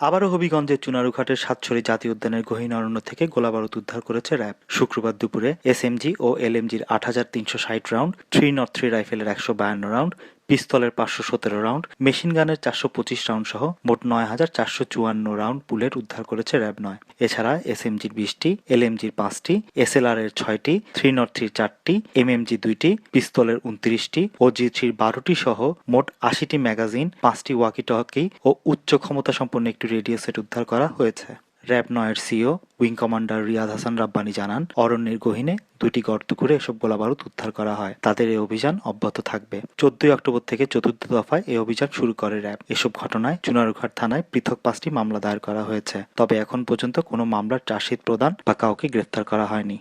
আবারও হবিগঞ্জের চুনারুঘাটের সাতছড়ি জাতীয় উদ্যানের গহীন অরণ্য থেকে গোলাবারুদ উদ্ধার করেছে র্যাব। শুক্রবার দুপুরে এসএমজি ও এলএমজির আট হাজার তিনশো ষাট রাউন্ড, থ্রি নট থ্রি রাইফেলের একশো বায়ান্ন রাউন্ড পিস্তলের পাঁচশো সতেরো রাউন্ড, মেশিন গানের চারশো পঁচিশ রাউন্ড সহ মোট নয় হাজার চারশো চুয়ান্ন রাউন্ড বুলেট উদ্ধার করেছে র্যাব নয় এছাড়া এসএমজির বিশটি, এলএমজির পাঁচটি এসএলআর এর ছয়টি থ্রি নট থ্রির চারটি, এমএমজি দুইটি, পিস্তলের উনত্রিশটি ও জি থ্রির বারোটি সহ মোট আশিটি ম্যাগাজিন, পাঁচটি ওয়াকি টকি ও উচ্চ ক্ষমতা সম্পন্ন একটি রেডিও সেট উদ্ধার করা হয়েছে। র্যাব নয়ের CO, wing commander Riyad Hasan Rabbani জানান, অরণ্যের গহীনে দুটি গর্ত করে এসব গোলাবারুদ উদ্ধার করা হয়। তাদের এই অভিযান অব্যাহত থাকবে। চোদ্দই অক্টোবর থেকে চতুর্থ দফায় এই অভিযান শুরু করে র্যাব। এসব ঘটনায় চুনারুঘাট থানায় পৃথক পাঁচটি মামলা দায়ের করা হয়েছে। তবে এখন পর্যন্ত কোনো মামলার চার্জশিট প্রদান বা কাউকে গ্রেফতার করা হয়নি।